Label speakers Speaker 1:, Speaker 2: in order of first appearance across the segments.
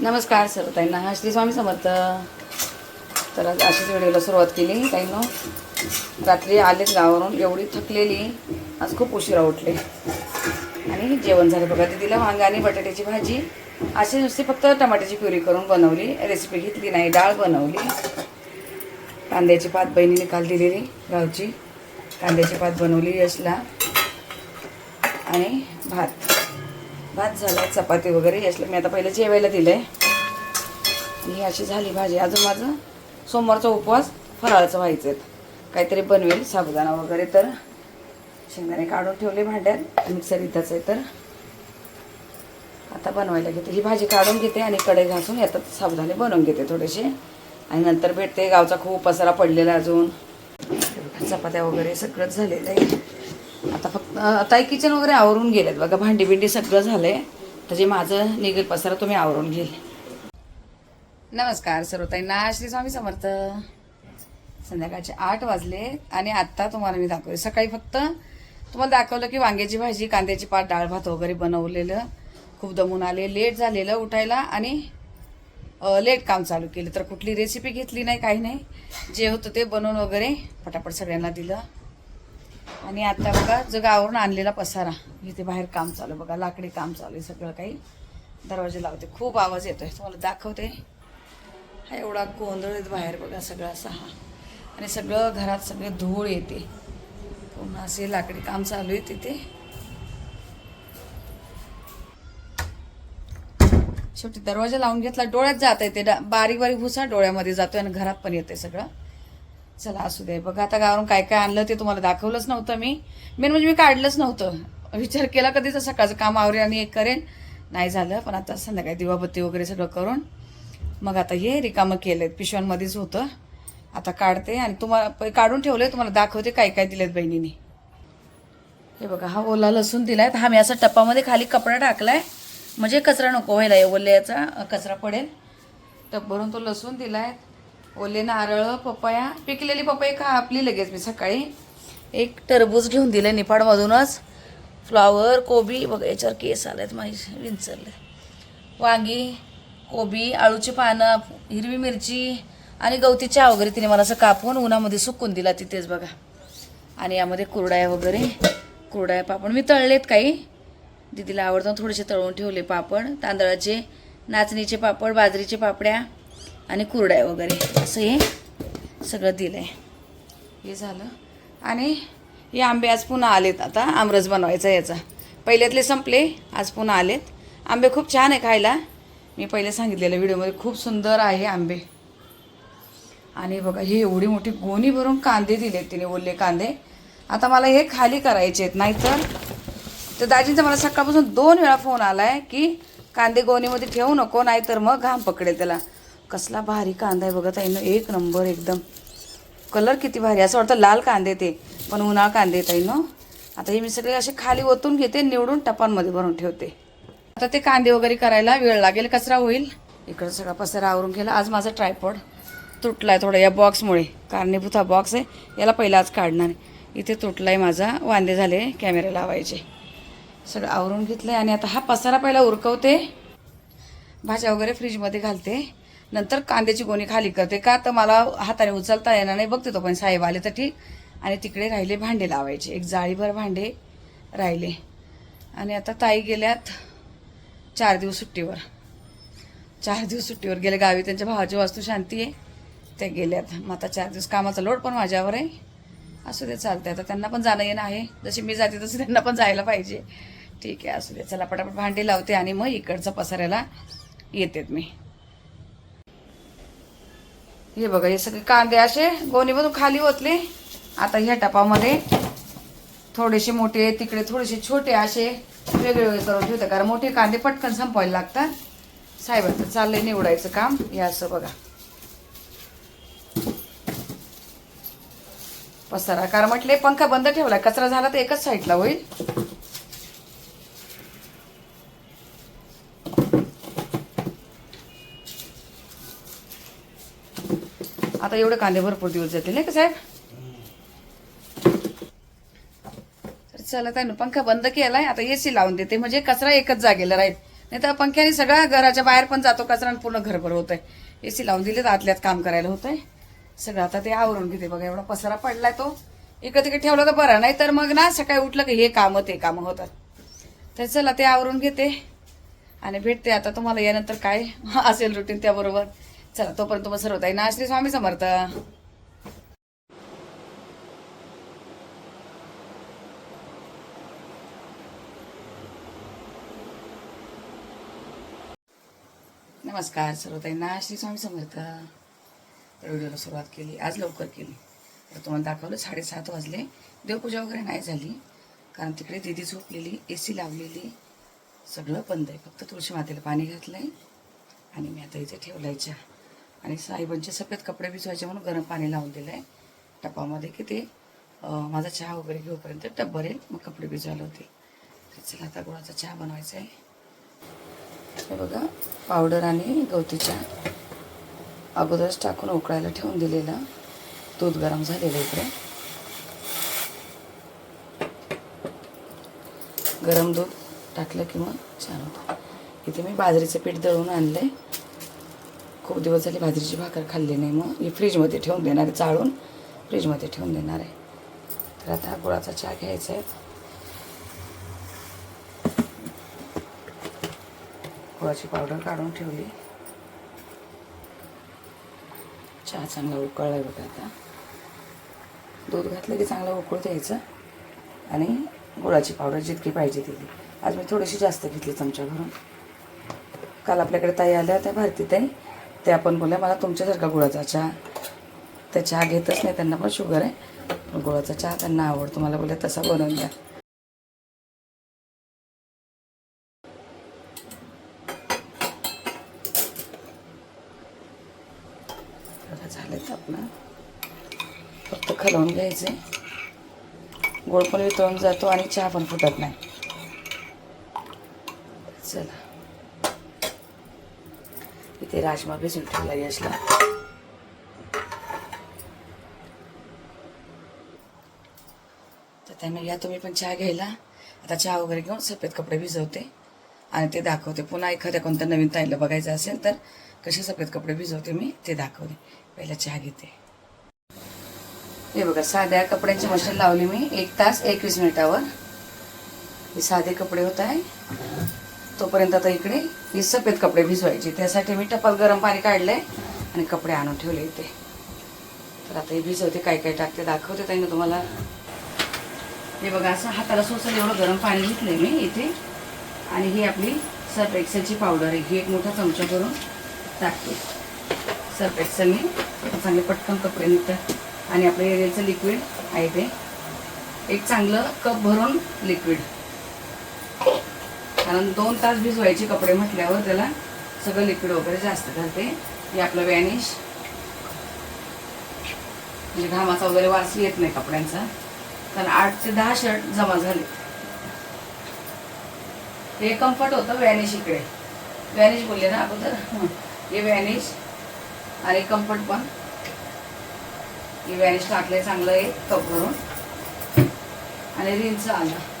Speaker 1: नमस्कार सर्व ताईंना. हा श्री स्वामी समर्थ. तर आज अशीच व्हिडिओला सुरुवात केली. ताईंनो रात्री आलेच गावावरून. एवढी थकलेली. आज खूप उशिरा उठले. आणि जेवण झालं. बघा दिदीला वांगा आणि बटाट्याची भाजी. अशी नुसती फक्त टमाट्याची प्युरी करून बनवली. रेसिपी घेतली नाही. डाळ बनवली. कांद्याची पात बहिणीने काल दिलेली गावची. कांद्याची पात बनवली यशला. आणि भात. भात झाला चपाती वगैरे यासला मी आता पहिलं जेवायला दिलं आहे ही अशी झाली भाजी. अजून माझं सोमवारचा उपवास फराळाचं व्हायचं काहीतरी बनवेल साबुदाणा वगैरे तर. शेंगदाणे काढून ठेवले भांड्यात. मिक्सर इथंच आहे तर. आता बनवायला घेते. ही भाजी काढून घेते आणि कढई घासून यातात साबुदाणे बनवून घेते थोडेसे. आणि नंतर भेटते. गावचा खूप पसारा पडलेला अजून. चपात्या वगैरे सगळंच झालेलं आहे. आता फक्त आता किचन वगैरे आवरून गेलेत. बघा भांडी बिंडी सगळं झालंय. तर जे माझं निघेल पसारा तुम्ही आवरून घेईल. नमस्कार सर्वताईंना. श्री स्वामी समर्थ. संध्याकाळचे आठ वाजले आणि आत्ता तुम्हाला मी दाखवले सकाळी फक्त तुम्हाला दाखवलं की वांग्याची भाजी कांद्याची पात डाळ भात वगैरे बनवलेलं. खूप दमून आले लेट झालेलं उठायला आणि लेट काम चालू केलं. तर कुठली रेसिपी घेतली नाही काही नाही. जे होतं ते बनवून वगैरे पटापट सगळ्यांना दिलं. आणि आता बघा जो गावावरून आणलेला पसारा इथे बाहेर काम चालू आहे बघा लाकडी काम चालू आहे सगळं काही. दरवाजे लावते खूप आवाज येतोय. तुम्हाला दाखवते. हा एवढा गोंधळ येत बाहेर बघा सगळं असा हा. आणि सगळं घरात सगळे धूळ येते. पुन्हा असे लाकडी काम चालू आहे तिथे. शेवटी दरवाजा लावून घेतला डोळ्यात जात आहे ते. डा- बारीक बारीक भुसा डोळ्यामध्ये जातोय आणि घरात पण येते सगळं. चला असू दे. बघा आता गावावरून काय काय आणलं ते तुम्हाला दाखवलंच नव्हतं मी. मेन म्हणजे मी काढलंच नव्हतं. विचार केला कधीच सकाळचं काम आवरेल आणि एक करेन. नाही झालं पण आता संध्याकाळी दिवाबत्ती वगैरे सगळं करून मग आता हे रिकामं केलं पिशव्यांमध्येच होतं. आता काढते आणि तुम्हाला काढून ठेवले तुम्हाला दाखवते काय काय दिलेत बहिणीने. हे बघा हा ओला लसूण दिलाय. हा मी असा टप्पामध्ये खाली कपडा टाकलाय. म्हणजे कचरा नको व्हायला ओल्याचा कचरा पडेल. टप भरून तो लसूण दिलाय. ओले नारळ पपया पिकलेली पपई खा आपली लगेच मी सकाळी. एक टरबूज घेऊन दिलं निफाडमधूनच फ्लॉवर कोबी बघा याच्यावर केस आलेत माझे विंचरले. वांगी कोबी आळूची पानं हिरवी मिरची आणि गवती चहा वगैरे तिने मला असं कापून उन्हामध्ये सुकून दिला तिथेच बघा. आणि यामध्ये कुरडाया वगैरे कुरड्या पापड. मी तळलेत काही. दीदीला आवडतं थोडेसे तळून ठेवले पापड. तांदळाचे नाचणीचे पापड बाजरीचे पापड्या. आणि कुरड्या वगैरे. असं हे सगळं दिलं आहे हे झालं. आणि हे आंबे आज पुन्हा आलेत आता. आमरस बनवायचा याचा. पहिल्यातले संपले आज पुन्हा आलेत. आंबे खूप छान आहे खायला. मी पहिले सांगितलेलं व्हिडिओमध्ये खूप सुंदर आहे आंबे. आणि बघा हे एवढी मोठी गोणी भरून कांदे दिलेत तिने ओले कांदे. आता मला हे खाली करायचे आहेत. नाहीतर तर दाजींचा मला सकाळपासून दोन वेळा फोन आला आहे की कांदे गोणीमध्ये ठेवू नको नाहीतर मग घाम पकडेल त्याला. कसला भारी कांदा आहे बघा ताईनं. एक नंबर एकदम. कलर किती भारी. असं वाटतं लाल कांदे ते. पण उन्हाळ कांदे ताईनं आता हे मी सगळे असे खाली ओतून घेते निवडून टपांमध्ये भरून ठेवते. आता ते कांदे वगैरे करायला वेळ लागेल. कचरा होईल. इकडं सगळा पसरा आवरून गेला आज माझा ट्रायपॉड तुटला आहे थोडा या बॉक्समुळे कारणीभूत हा बॉक्स आहे. याला पहिला आज काढणार आहे. इथे आहे माझा. वांदे झाले कॅमेरे लावायचे. सगळं आवरून घेतलंय. आणि आता हा पसारा पहिला उरकवते. भाज्या वगैरे फ्रीजमध्ये घालते. नंतर कांद्याची गोणी खाली करते. का तर मला हाताने उचलता येणार नाही. बघते तो पण साहेब आले तर ठीक. आणि तिकडे राहिले भांडे लावायचे. एक जाळीभर भांडे राहिले. आणि आता ताई गेल्यात चार दिवस सुट्टीवर. चार दिवस सुट्टीवर गेले. गावी त्यांच्या भावाची वास्तू शांती आहे. त्या गेल्यात. मग आता चार दिवस कामाचा लोड पण माझ्यावर आहे. असू दे चालतंय. आता त्यांना पण जाणं येणं आहे. जशी मी जाते तसं त्यांना पण जायला पाहिजे. ठीक आहे असू दे. चला पटापट भांडी लावते आणि मग इकडचं पसाऱ्याला येतेत मी. हे बघा हे सगळे कांदे असे गोणीमधून खाली ओतले. आता ह्या टपामध्ये थोडेसे मोठे तिकडे थोडेसे छोटे असे वेगळे करून ठेवते कारण मोठे कांदे पटकन संपवायला लागतात. साहेबांचं चाललंय निवडायचं काम. हे असं बघा. पसारा कारण म्हटले पंखा बंद ठेवला कचरा झाला तर एकच साईडला होईल. आता एवढे कांदे भरपूर दिवस जातील नाही का साहेब? तर चला ताई ना पंखा बंद केलाय आता एसी लावून देते म्हणजे कचरा एकच जागेला राहील. नाही तर पंख्याने सगळ्या घराच्या बाहेर पण जातो कचरा पूर्ण घरभर होत आहे ए सी लावून दिले तर आतल्यात काम करायला होतंय. सगळं आता ते आवरून घेते बघा एवढा पसरा पडलाय तो. इकडे तिकडे ठेवलं तर बरं नाही तर मग ना सकाळी उठलं की हे कामं ते कामं होतात. तर चला ते आवरून घेते. आणि भेटते आता तुम्हाला यानंतर काय असेल रुटीन त्याबरोबर. चला तोपर्यंत तुम्हाला सर्व आहे ना श्री स्वामी समर्थ. नमस्कार सर्वताईंना श्री स्वामी समर्थ. तर व्हिडिओला सुरुवात केली आज लवकर केली. तर तुम्हाला दाखवलं साडेसात वाजले. देवपूजा वगैरे नाही झाली कारण तिकडे दिदी झोपलेली ए सी लावलेली. सगळं बंद आहे फक्त तुळशी मातेला पाणी घातलं आहे आणि मी आता इथे ठेवलायच्या आणि साहेबांचे सफेद कपडे भिजवायचे म्हणून गरम पाणी लावून दिलं आहे टपामध्ये की ते माझा चहा वगैरे घेऊपर्यंत टप भरेल मग कपडे भिजवायला होते. चला आता गुळाचा चहा बनवायचा आहे हे बघा पावडर आणि गवती चहा अगोदरच टाकून उकळायला ठेवून दिलेलं दूध गरम झालेलं इकडे. गरम दूध टाकलं की मग छान होतं. इथे मी बाजरीचं पीठ दळून आहे खूप दिवस झाले बाजरीची भाकर खाल्ली नाही. मग मी फ्रीजमध्ये ठेवून देणार आहे चाळून. फ्रीजमध्ये ठेवून देणार आहे. तर आता गुळाचा चहा घ्यायचा आहे. गुळाची पावडर काढून ठेवली. चहा चांगला उकळला आहे बघा आता. दूध घातलं की चांगलं उकळू द्यायचं. आणि गुळाची पावडर जितकी पाहिजे तिथली आज मी थोडीशी जास्त घेतली चमचा घरून काल आपल्याकडे ताई आल्या त्या भारती ताई. त्या पण बोलल्या मला तुमच्यासारखा गुळाचा चहा. त्या चहा घेतच नाही त्यांना पण शुगर आहे. गुळाचा चहा त्यांना आवडतो. मला बोलल्या तसा बनवून द्या झालेत झालं तर आपलं. फक्त खलवून घ्यायचे. गोड पण वितळून जातो आणि चहा पण फुटत नाही. चला. इथे राजमा भिजून ठेवला यशला तर त्यामुळे या तुम्ही पण चहा घ्यायला आता चहा वगैरे घेऊन सफेद कपडे भिजवते आणि ते दाखवते पुन्हा एखाद्या कोणत्या नवीन ताईला बघायचं असेल तर कसे सफेद कपडे भिजवते मी ते दाखवते पहिला चहा घेते हे बघा साध्या कपड्यांची मशीन लावली मी एक तास एकवीस मिनिटावर हे साधे कपडे होत आहे तोपर्यंत आता इकडे ही सफेद कपडे भिजवायचे. त्यासाठी मी टपाल गरम पाणी काढलंय आणि कपडे आणून ठेवले इथे. तर आता हे भिजवते काय काय टाकते दाखवते ताई ना तुम्हाला. हे बघा असं हाताला सोसल एवढं गरम पाणी घेतलंय मी इथे. आणि ही आपली सर्फ एक्सेलची पावडर आहे. ही एक मोठा चमचा करून टाकते. सर्फ एक्सेलने चांगले पटकन कपडे निघतात. आणि आपलं एरियाचं लिक्विड आहे ते. एक चांगलं कप भरून लिक्विड कारण दोन तास भिजवायचे कपडे म्हटल्यावर त्याला सगळं लिक्विड वगैरे जास्त घालते. हे आपलं वॅनिश म्हणजे घामाचा वगैरे वास येत नाही कपड्यांचा. कारण आठ ते दहा शर्ट जमा झाले. हे कम्फर्ट होतं वॅनिश इकडे. वॅनिश बोलले ना अगोदर? हे वॅनिश आणि कम्फर्ट पण. हे वॅनिश टाकले चांगलं आहे कप भरून. आणि रिंच आलं.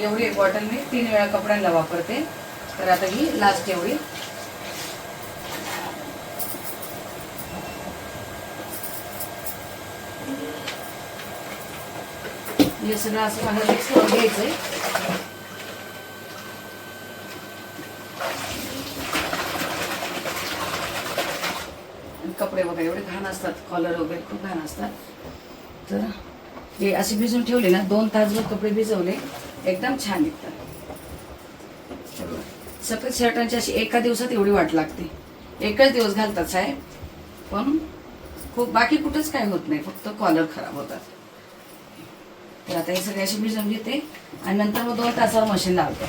Speaker 1: एवढी एक बॉटल मी तीन वेळा कपड्यांना वापरते. तर आता ही लास्ट एवढी. हे सगळं असं मला मिक्स करून घ्यायचंय. कपडे वगैरे एवढे घाण असतात कॉलर वगैरे खूप घाण असतात. तर हे असे भिजून ठेवले ना दोन तासभर कपडे भिजवले. एकदम छान निघतात सफेद शर्टांची अशी एका दिवसात एवढी वाट लागते. एकच दिवस घालतात साहेब. पण खूप बाकी कुठंच काय होत नाही. फक्त कॉलर खराब होतात. तर आता हे सगळे अशी भिजवून घेते आणि नंतर मग दोन तासावर मशीन लावते.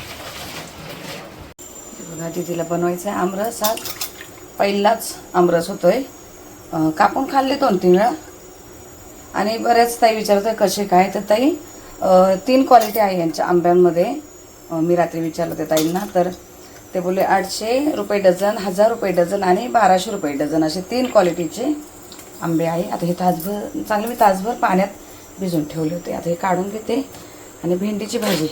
Speaker 1: बघा दिदीला बनवायचं आहे आमरस. आज पहिलाच आमरस होतोय. कापून खाल्ले दोन तीन वेळा. आणि बऱ्याच ताई विचारत आहे कसे काय? तर ताई तीन क्वालिटी आहे यांच्या आंब्यांमध्ये. मी रात्री विचारलं ते ताईंना तर ते बोलले आठशे रुपये डझन हजार रुपये डझन आणि बाराशे रुपये डझन असे तीन क्वालिटीचे आंबे आहे. आता हे तासभर चांगले मी तासभर पाण्यात भिजून ठेवले होते. आता हे काढून घेते. आणि भेंडीची भाजी.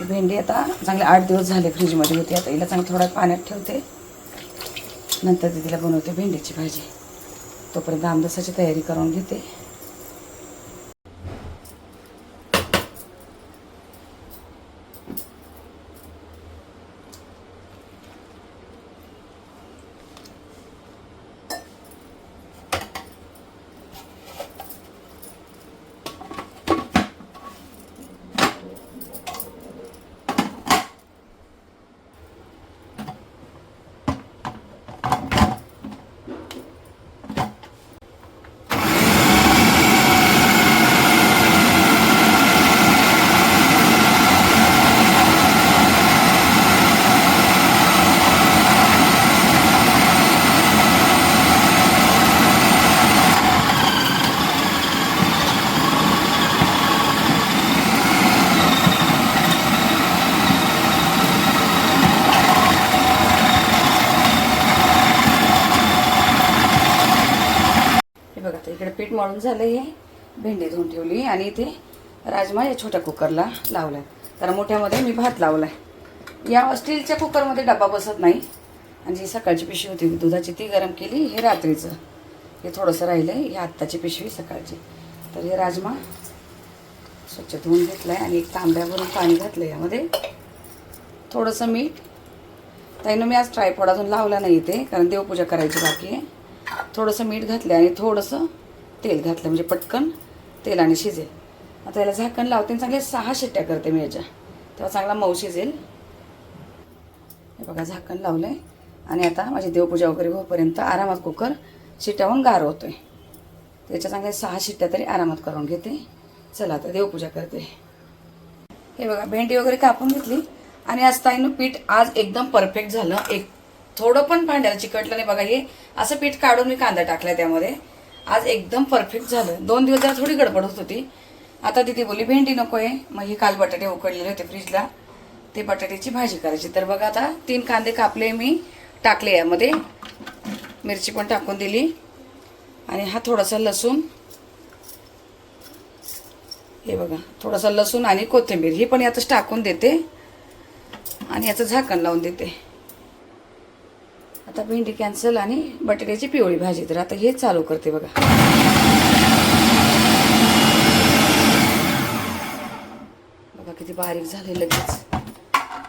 Speaker 1: भेंडी आता चांगले आठ दिवस झाले फ्रीजमध्ये होती. आता हिला चांगलं थोडा पाण्यात ठेवते. नंतर ती तिला बनवते भेंडीची भाजी. तोपर्यंत आमदसाची तयारी करून घेते हे बघा आता इकडे पीठ मळून झालं हे. भेंडी धुवून ठेवली आणि इथे राजमा या छोट्या कुकरला लावलाय. कारण मोठ्यामध्ये मी भात लावला आहे या स्टीलच्या कुकरमध्ये डबा बसत नाही. आणि जी सकाळची पिशवी होती दुधाची ती गरम केली हे रात्रीचं. हे थोडंसं राहिलं आहे ही आत्ताची पिशवी सकाळची. तर हे राजमा स्वच्छ धुवून घेतलं आहे आणि एक तांब्यावरून पाणी घातलं यामध्ये. थोडंसं मीठ. ताईनं मी आज ट्रायपॉड अजून लावला नाही इथे कारण देवपूजा करायची बाकी आहे. थोडंसं मीठ घातलं आणि थोडंसं तेल घातलं म्हणजे पटकन तेलाने शिजेल. आता याला झाकण लावते आणि चांगल्या सहा शिट्ट्या करते मी याच्या. तेव्हा चांगला मऊ शिजेल. हे बघा झाकण लावलं आहे आणि आता माझी देवपूजा वगैरे होईपर्यंत आरामात कुकर शिट्ट्याहून गार होतो आहे त्याच्या चांगल्या सहा शिट्ट्या तरी आरामात करून घेते. चला आता देवपूजा करते. हे बघा भेंडी वगैरे कापून घेतली. आणि आज ताईनं पीठ आज एकदम परफेक्ट झालं. एक थोडं पण भांड्याला चिकटलं नाही बघा हे. असं पीठ काढून मी कांदा टाकला त्यामध्ये. आज एकदम परफेक्ट झालं. दोन दिवस जरा थोडी गडबड होत होती. आता तिथे बोली भेंडी नको आहे मग हे काल बटाटे उकडलेले होते फ्रीजला ते बटाट्याची भाजी करायची. तर बघा आता तीन कांदे कापले मी टाकले यामध्ये. मिरची पण टाकून दिली. आणि हा थोडासा लसूण. हे बघा थोडासा लसूण आणि कोथिंबीर. ही पण यातच टाकून देते. आणि याचं झाकण लावून देते. आता भेंडी कॅन्सल आणि बटाट्याची पिवळी भाजी. तर आता हे चालू करते बघा. बघा किती बारीक झाले लगेच.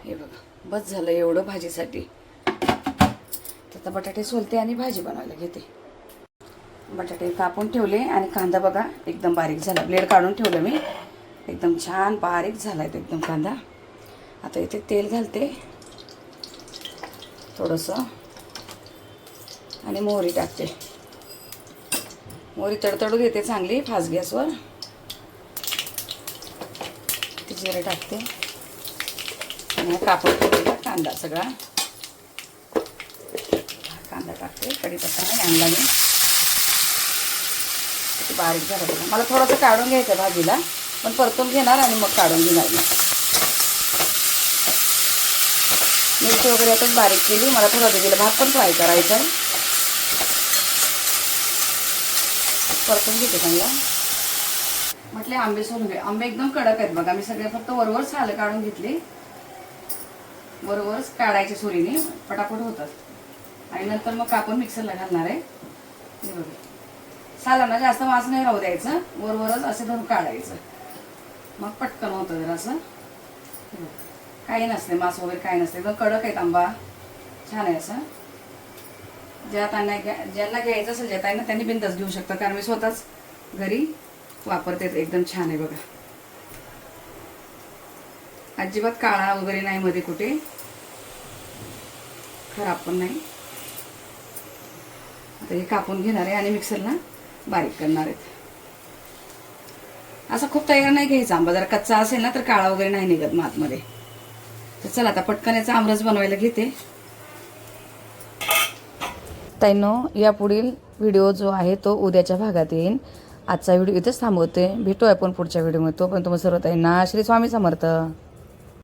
Speaker 1: हे बघा बस झालं एवढं भाजीसाठी. तर आता बटाटे सोलते आणि भाजी बनवायला घेते. बटाटे कापून ठेवले आणि कांदा बघा एकदम बारीक झाला. ब्लेड काढून ठेवलं मी. एकदम छान बारीक झाला आहे एकदम कांदा. आता इथे तेल घालते. थोडंसं. आणि मोहरी टाकते. मोहरी तडतडू देते चांगली फास्ट गॅसवर. ती जिरे टाकते. आणि कापड कापून ठेवलेला कांदा सगळा. कांदा टाकते कढीपत्ता नाही आणला मी बारीक झालं बघा. मला थोडंसं काढून घ्यायचं भाजीला पण परतून घेणार आणि मग काढून घेणार मी. मिरची वगैरे आताच बारीक केली मला थोडं दिलेला भात पण फ्राय करायचा आहे परतून घेते चांगला म्हटले आंबे सोलून घे आंबे एकदम कडक आहेत बघा. मी सगळे फक्त वरवर सालं काढून घेतली. वरवरच काढायचे सुरीने. पटापट होतात. आणि नंतर मग कापून मिक्सरला घालणार आहे. हे सालांना जास्त वास नाही राहू द्यायचं. वरवरच असं धरून काढायचं. मग पटकन होतं जरा असं. काही नसते. मांस वगैरे काही नसते. एकदम कडक आहेत आंबा. छान आहे असं. ज्या त्यांना ज्यांना घ्यायचं असेल ज्या त्यांना त्यांनी बिंदास घेऊ शकता कारण मी स्वतःच घरी वापरते एकदम छान आहे बघा. अजिबात काळा वगैरे नाही मध्ये कुठे. खराब पण नाही. आता हे कापून घेणार आहे आणि मिक्सरला बारीक करणार आहेत. असं खूप तयार नाही घ्यायचा आंबा जर कच्चा असेल ना तर काळा वगैरे नाही निघत मग आतमध्ये तर चला आता पटकन याचा आमरस बनवायला घेते. ताईनो या पुढील व्हिडिओ जो आहे तो उद्याच्या भागात येईल आजचा व्हिडिओ इथेच थांबवते. भेटू आपण पुढच्या व्हिडिओमध्ये. तो पण तुम्हाला सर्व ताईंना श्री स्वामी समर्थ.